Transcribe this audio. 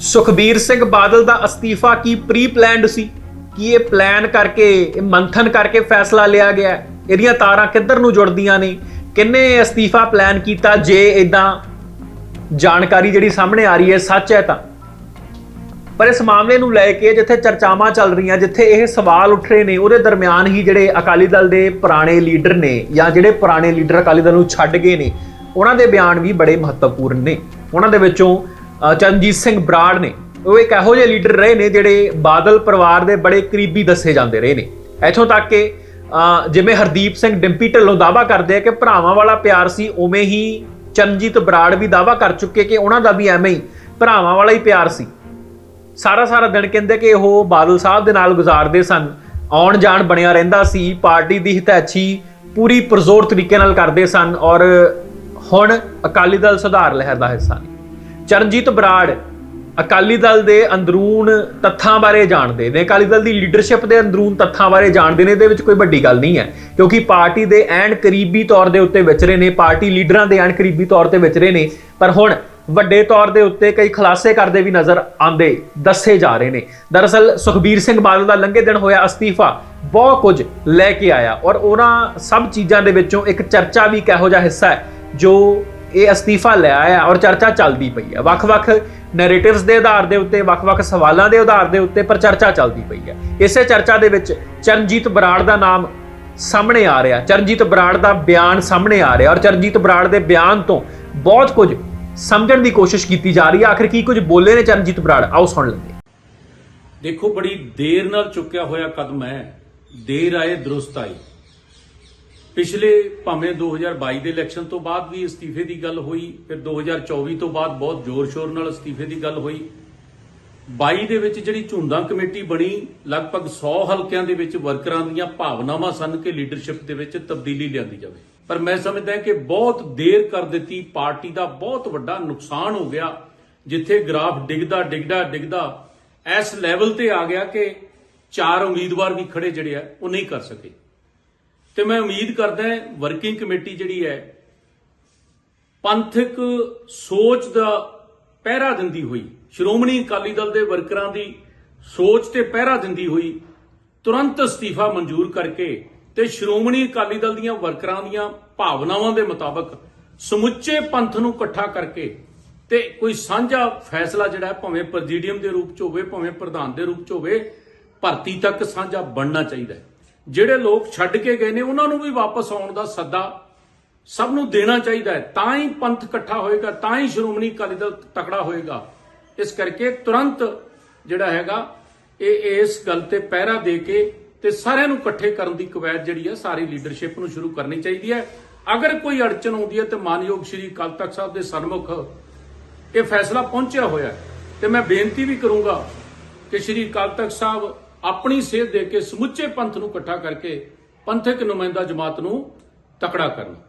ਸੁਖਬੀਰ ਸਿੰਘ ਬਾਦਲ ਦਾ ਅਸਤੀਫਾ ਕੀ pre planned ਸੀ? ਕੀ ਇਹ plan ਕਰਕੇ, ਇਹ ਮੰਥਨ ਕਰਕੇ ਫੈਸਲਾ ਲਿਆ ਗਿਆ? ਇਹਦੀਆਂ ਤਾਰਾਂ ਕਿੱਧਰ ਨੂੰ ਜੁੜਦੀਆਂ ਨੇ? ਕਿੰਨੇ ਅਸਤੀਫਾ ਪਲਾਨ ਕੀਤਾ ਜੇ ਇਦਾਂ ਜਾਣਕਾਰੀ ਜਿਹੜੀ ਸਾਹਮਣੇ ਆ ਰਹੀ ਹੈ, ਸੱਚ ਹੈ ਤਾਂ। ਪਰ ਇਸ ਮਾਮਲੇ ਨੂੰ ਲੈ ਕੇ ਜਿੱਥੇ ਚਰਚਾਵਾਂ ਚੱਲ ਰਹੀਆਂ, ਜਿੱਥੇ ਇਹ ਸਵਾਲ ਉੱਠ ਰਹੇ ਨੇ, ਉਹਦੇ ਦਰਮਿਆਨ ਹੀ ਜਿਹੜੇ ਅਕਾਲੀ ਦਲ ਦੇ ਪੁਰਾਣੇ ਲੀਡਰ ਨੇ ਜਾਂ ਜਿਹੜੇ ਪੁਰਾਣੇ ਲੀਡਰ ਅਕਾਲੀ ਦਲ ਨੂੰ ਛੱਡ ਗਏ ਨੇ, ਉਹਨਾਂ ਦੇ ਬਿਆਨ ਵੀ ਬੜੇ ਮਹੱਤਵਪੂਰਨ ਨੇ। ਉਹਨਾਂ ਦੇ ਵਿੱਚੋਂ ਅ, ਚਰਨਜੀਤ ਸਿੰਘ ਬਰਾੜ ਨੇ। ਉਹ ਇੱਕ ਇਹੋ ਜਿਹੇ ਲੀਡਰ ਰਹੇ ਨੇ ਜਿਹੜੇ ਬਾਦਲ ਪਰਿਵਾਰ ਦੇ ਬੜੇ ਕਰੀਬੀ ਦੱਸੇ ਜਾਂਦੇ ਰਹੇ ਨੇ। ਇੱਥੋਂ ਤੱਕ ਕਿ ਜਿਵੇਂ ਹਰਦੀਪ ਸਿੰਘ ਡਿੰਪੀ ਢਿੱਲੋਂ ਦਾਵਾ ਕਰਦੇ ਆ ਕਿ ਭਰਾਵਾਂ ਵਾਲਾ ਪਿਆਰ ਸੀ ਉਵੇਂ ਹੀ ਚਰਨਜੀਤ ਬਰਾੜ ਵੀ ਦਾਵਾ ਕਰ ਚੁੱਕੇ ਕਿ ਉਹਨਾਂ ਦਾ ਵੀ ਐਵੇਂ ਹੀ ਭਰਾਵਾਂ ਵਾਲਾ ਹੀ ਪਿਆਰ ਸੀ। ਸਾਰਾ ਸਾਰਾ ਦਿਨ ਕਹਿੰਦੇ ਕਿ ਉਹ ਬਾਦਲ ਸਾਹਿਬ ਦੇ ਨਾਲ ਗੁਜ਼ਾਰਦੇ ਸਨ ਆਉਣ ਜਾਣ ਬਣਿਆ ਰਹਿੰਦਾ ਸੀ ਪਾਰਟੀ ਦੀ ਹਿਤੈਚੀ ਪੂਰੀ ਪਰਜ਼ੋਰ ਤਰੀਕੇ ਨਾਲ ਕਰਦੇ ਸਨ ਔਰ ਹੁਣ ਅਕਾਲੀ ਦਲ ਸੁਧਾਰ ਲਹਿਰ ਦਾ ਹਿੱਸਾ ਨੇ। ਚਰਨਜੀਤ ਬਰਾੜ ਅਕਾਲੀ ਦਲ ਦੇ ਅੰਦਰੂਨ ਤੱਥਾਂ ਬਾਰੇ ਜਾਣਦੇ ਨੇ। ਅਕਾਲੀ ਦਲ ਦੀ ਲੀਡਰਸ਼ਿਪ ਦੇ ਅੰਦਰੂਨ ਤੱਥਾਂ ਬਾਰੇ ਜਾਣਦੇ ਨੇ, ਇਹਦੇ ਵਿੱਚ ਕੋਈ ਵੱਡੀ ਗੱਲ ਨਹੀਂ ਹੈ। ਕਿਉਂਕਿ ਪਾਰਟੀ ਦੇ ਐਨ ਕਰੀਬੀ ਤੌਰ ਦੇ ਉੱਤੇ ਵਿਚਰੇ ਨੇ, ਪਾਰਟੀ ਲੀਡਰਾਂ ਦੇ ਐਨ ਕਰੀਬੀ ਤੌਰ ਤੇ ਵਿਚਰੇ ਨੇ। ਪਰ ਹੁਣ ਵੱਡੇ ਤੌਰ ਦੇ ਉੱਤੇ ਕਈ ਖੁਲਾਸੇ ਕਰਦੇ ਵੀ ਨਜ਼ਰ ਆਉਂਦੇ, ਦੱਸੇ ਜਾ ਰਹੇ ਨੇ। ਦਰਅਸਲ ਸੁਖਬੀਰ ਸਿੰਘ ਬਾਦਲ ਦਾ ਲੰਘੇ ਦਿਨ ਹੋਇਆ ਅਸਤੀਫਾ, ਬਹੁਤ ਕੁਝ ਲੈ ਕੇ ਆਇਆ। ਔਰ ਉਹਨਾਂ ਸਭ ਚੀਜ਼ਾਂ ਦੇ ਵਿੱਚੋਂ ਇੱਕ ਚਰਚਾ ਵੀ ਇੱਕ ਇਹੋ ਜਿਹਾ ਹਿੱਸਾ ਹੈ, ਜੋ ਇਹ ਅਸਤੀਫਾ ਲਿਆ ਆਇਆ ਔਰ ਚਰਚਾ ਚੱਲਦੀ ਪਈ ਹੈ। ਵੱਖ-ਵੱਖ ਨੈਰੇਟਿਵਸ ਦੇ ਆਧਾਰ ਦੇ ਉੱਤੇ, ਵੱਖ-ਵੱਖ ਸਵਾਲਾਂ ਦੇ ਆਧਾਰ ਦੇ ਉੱਤੇ ਪਰ ਚਰਚਾ ਚੱਲਦੀ ਪਈ ਹੈ। ਇਸੇ ਚਰਚਾ ਦੇ ਵਿੱਚ ਚਰਨਜੀਤ ਬਰਾੜ ਦਾ ਨਾਮ ਸਾਹਮਣੇ ਆ ਰਿਹਾ। ਚਰਨਜੀਤ ਬਰਾੜ ਦਾ ਬਿਆਨ ਸਾਹਮਣੇ ਆ ਰਿਹਾ ਔਰ ਚਰਨਜੀਤ ਬਰਾੜ ਦੇ ਬਿਆਨ ਤੋਂ ਬਹੁਤ ਕੁਝ ਸਮਝਣ ਦੀ ਕੋਸ਼ਿਸ਼ ਕੀਤੀ ਜਾ ਰਹੀ ਹੈ। ਆਖਿਰ ਕੀ ਕੁਝ ਬੋਲੇ ਨੇ ਚਰਨਜੀਤ ਬਰਾੜ? ਆਓ ਸੁਣ ਲੈਂਦੇ ਦੇਖੋ, ਬੜੀ ਦੇਰ ਨਾਲ ਚੁੱਕਿਆ ਹੋਇਆ ਕਦਮ ਹੈ। ਦੇਰ ਆਏ ਦਰੁਸਤ ਆਈ। ਪਿਛਲੇ ਭਾਵੇਂ 2022 ਦੇ ਇਲੈਕਸ਼ਨ ਤੋਂ ਬਾਅਦ ਵੀ ਅਸਤੀਫੇ ਦੀ ਗੱਲ ਹੋਈ, ਫਿਰ 2024 ਤੋਂ ਬਾਅਦ ਬਹੁਤ ਜ਼ੋਰ-ਸ਼ੋਰ ਨਾਲ ਅਸਤੀਫੇ ਦੀ ਗੱਲ ਹੋਈ। 22 ਦੇ ਵਿੱਚ ਜਿਹੜੀ ਝੁੰਦਾ ਕਮੇਟੀ ਬਣੀ, ਲਗਭਗ 100 ਹਲਕਿਆਂ ਦੇ ਵਿੱਚ ਵਰਕਰਾਂ ਦੀਆਂ ਭਾਵਨਾਵਾਂ ਸਨ ਕਿ ਲੀਡਰਸ਼ਿਪ ਦੇ ਵਿੱਚ ਤਬਦੀਲੀ ਲਿਆਂਦੀ ਜਾਵੇ। ਪਰ ਮੈਂ ਸਮਝਦਾ ਕਿ ਬਹੁਤ ਦੇਰ ਕਰ ਦਿੱਤੀ, ਪਾਰਟੀ ਦਾ ਬਹੁਤ ਵੱਡਾ ਨੁਕਸਾਨ ਹੋ ਗਿਆ, ਜਿੱਥੇ ਗ੍ਰਾਫ ਡਿੱਗਦਾ ਡਿੱਗਦਾ ਡਿੱਗਦਾ, ਇਸ ਲੈਵਲ ਤੇ ਆ ਗਿਆ ਕਿ ਚਾਰ ਉਮੀਦਵਾਰ ਵੀ ਖੜੇ ਜਿਹੜੇ ਆ, ਉਹ ਨਹੀਂ ਕਰ ਸਕੇ। ਤੇ ਮੈਂ ਉਮੀਦ ਕਰਦਾ ਵਰਕਿੰਗ ਕਮੇਟੀ ਜਿਹੜੀ ਹੈ ਪੰਥਕ ਸੋਚ ਦਾ ਪਹਿਰਾ ਦਿੰਦੀ ਹੋਈ ਸ਼੍ਰੋਮਣੀ ਅਕਾਲੀ ਦਲ ਦੇ ਵਰਕਰਾਂ ਦੀ ਸੋਚ ਤੇ ਪਹਿਰਾ ਦਿੰਦੀ ਹੋਈ ਤੁਰੰਤ ਅਸਤੀਫਾ ਮਨਜ਼ੂਰ ਕਰਕੇ ਤੇ ਸ਼੍ਰੋਮਣੀ ਅਕਾਲੀ ਦਲ ਦੀਆਂ ਵਰਕਰਾਂ ਦੀਆਂ ਭਾਵਨਾਵਾਂ ਦੇ ਮੁਤਾਬਕ ਸਮੁੱਚੇ ਪੰਥ ਨੂੰ ਇਕੱਠਾ ਕਰਕੇ ਤੇ ਕੋਈ ਸਾਂਝਾ ਫੈਸਲਾ ਜਿਹੜਾ ਹੈ, ਭਾਵੇਂ ਪ੍ਰੈਜ਼ੀਡੀਅਮ ਦੇ ਰੂਪ ਚ ਹੋਵੇ ਭਾਵੇਂ ਪ੍ਰਧਾਨ ਦੇ ਰੂਪ ਚ ਹੋਵੇ ਭਰਤੀ ਤੱਕ ਸਾਂਝਾ ਬਣਨਾ ਚਾਹੀਦਾ ਹੈ। ਜਿਹੜੇ ਲੋਕ ਛੱਡ ਕੇ ਗਏ ਨੇ, ਉਹਨਾਂ ਨੂੰ ਵੀ ਵਾਪਸ ਆਉਣ ਦਾ ਸੱਦਾ ਸਭ ਨੂੰ ਦੇਣਾ ਚਾਹੀਦਾ ਹੈ। ਤਾਂ ਹੀ ਪੰਥ ਇਕੱਠਾ ਹੋਏਗਾ, ਤਾਂ ਹੀ ਸ਼੍ਰੋਮਣੀ ਅਕਾਲੀ ਦਲ ਤਕੜਾ ਹੋਏਗਾ। ਇਸ ਕਰਕੇ ਤੁਰੰਤ ਜਿਹੜਾ ਹੈਗਾ, ਇਹ ਇਸ ਗੱਲ ਤੇ ਪਹਿਰਾ ਦੇ ਕੇ ਤੇ ਸਾਰਿਆਂ ਨੂੰ ਇਕੱਠੇ ਕਰਨ ਦੀ ਕਵਾਇਦ ਜਿਹੜੀ ਹੈ ਸਾਰੀ ਲੀਡਰਸ਼ਿਪ ਨੂੰ ਸ਼ੁਰੂ ਕਰਨੀ ਚਾਹੀਦੀ ਹੈ। ਅਗਰ ਕੋਈ ਅੜਚਨ ਆਉਂਦੀ ਹੈ ਤੇ ਮਾਨਯੋਗ ਸ਼੍ਰੀ ਅਕਾਲ ਤਖਤ ਸਾਹਿਬ ਦੇ ਸਨਮੁਖ ਇਹ ਫੈਸਲਾ ਪਹੁੰਚਿਆ ਹੋਇਆ ਹੈ। ਤੇ ਮੈਂ ਬੇਨਤੀ ਵੀ ਕਰੂੰਗਾ ਕਿ ਸ਼੍ਰੀ ਅਕਾਲ ਤਖਤ ਸਾਹਿਬ ਆਪਣੀ ਸੇਧ ਦੇ ਕੇ ਸਮੁੱਚੇ ਪੰਥ ਨੂੰ ਇਕੱਠਾ ਕਰਕੇ ਪੰਥਕ ਨੁਮਾਇੰਦਾ ਜਮਾਤ ਨੂੰ ਤਕੜਾ ਕਰਨਾ।